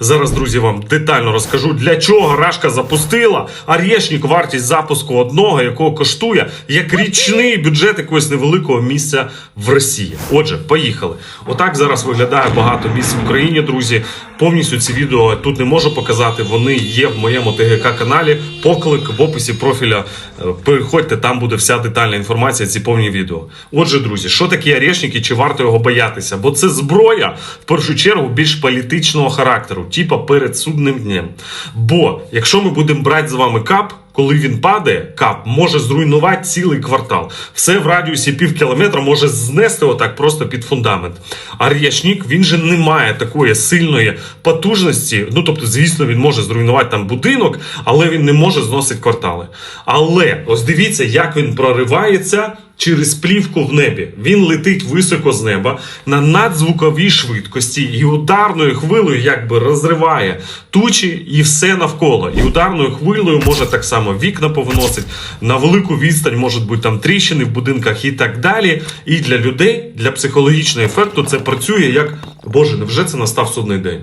Зараз, друзі, вам детально розкажу, для чого Рашка запустила Арєшнік вартість запуску одного, якого коштує як річний бюджет якогось невеликого місця в Росії. Отже, поїхали. Отак зараз виглядає багато місць в Україні, друзі. Повністю ці відео тут не можу показати. Вони є в моєму ТГК каналі. Поклик в описі профіля. Е, Переходьте, там буде вся детальна інформація. Ці повні відео. Отже, друзі, що таке Арєшнік і чи варто його боятися? Бо це зброя в першу чергу більш політичного характеру, типа перед судним днем. Бо якщо ми будемо брати з вами кап. Коли він падає, кап може зруйнувати цілий квартал. Все в радіусі пів кілометра може знести отак просто під фундамент. А р'ячник, він же не має такої сильної потужності. Ну тобто, звісно, він може зруйнувати там будинок, але він не може зносити квартали. Але ось дивіться, як він проривається через плівку в небі. Він летить високо з неба на надзвуковій швидкості і ударною хвилею якби розриває тучі і все навколо. І ударною хвилею може так само вікна повиносить на велику відстань, можуть бути там тріщини в будинках і так далі. І для людей, для психологічного ефекту це працює як Боже, невже це настав судний день?